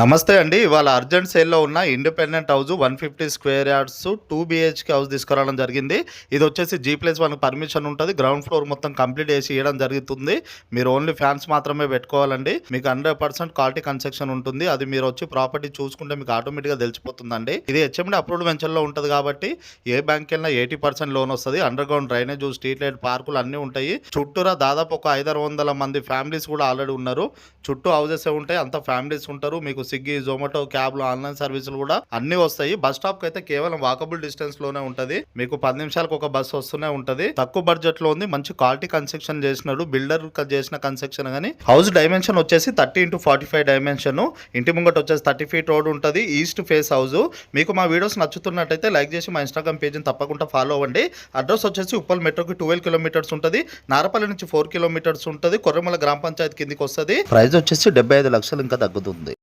నమస్తే అండి. ఇవాళ అర్జెంట్ సేల్లో ఉన్న independent house one fifty square yards two BHK house తీసుకురావడం జరిగింది. ఇది వచ్చేసి జీ ప్లేస్ వన్ పర్మిషన్ ఉంటుంది. గ్రౌండ్ ఫ్లోర్ మొత్తం కంప్లీట్ చేసి ఇవ్వడం జరుగుతుంది. మీరు ఓన్లీ ఫ్యాన్స్ మాత్రమే పెట్టుకోవాలండి. మీకు హండ్రెడ్ పర్సెంట్ క్వాలిటీ కన్స్ట్రక్షన్ ఉంటుంది. అది మీరు వచ్చి ప్రాపర్టీ చూసుకుంటే మీకు ఆటోమేటిక్గా తెలిసిపోతుందండి. ఇది హెచ్ఎండి అప్రూవ్డ్ వెంచర్లో ఉంటుంది కాబట్టి ఏ బ్యాంక్ వెళ్ళినా ఎయిటీ పర్సెంట్ లోన్ వస్తుంది. Under ground drainage street light పార్కులు అన్నీ ఉంటాయి. చుట్టూరా దాదాపు ఒక ఐదారు వందల మంది ఫ్యామిలీస్ కూడా ఆల్రెడీ ఉన్నారు. చుట్టూ హౌజెస్ ఉంటాయి. అంత ఫ్యామిలీస్ ఉంటారు. మీకు స్విగ్గీ జొమాటో క్యాబ్లు ఆన్లైన్ సర్వీసులు కూడా అన్ని వస్తాయి. బస్ స్టాప్కి అయితే కేవలం వాకబుల్ డిస్టెన్స్లోనే ఉంటది. మీకు పది నిమిషాలకు ఒక బస్ వస్తూనే ఉంటది. తక్కువ బడ్జెట్లో ఉంది. మంచి క్వాలిటీ కన్స్ట్రక్షన్ చేసినాడు. బిల్డర్ చేసిన కన్స్ట్రక్షన్ కానీ హౌస్ డైమెన్షన్ వచ్చేసి thirty into forty five dimension. ఇంటి ముంగట వచ్చేసి థర్టీ ఫీట్ రోడ్ ఉంటుంది. East face house. మీకు మా వీడియోస్ నచ్చుతున్నట్టయితే లైక్ చేసి మా ఇన్స్టాగ్రామ్ పేజ్ని తప్పకుండా ఫాలో అవ్వండి. అడ్రస్ వచ్చేసి ఉప్పల్ మెట్రోకి ట్వెల్వ్ కిలోమీటర్స్ ఉంటుంది. నారపల్లి నుంచి ఫోర్ కిలోమీటర్స్ ఉంటుంది. కొర్రమల గ్రామ పంచాయతీ కిందికి వస్తుంది. ప్రైస్ వచ్చేసి డెబ్బై ఐదు లక్షలు ఇంకా తగ్గుతుంది.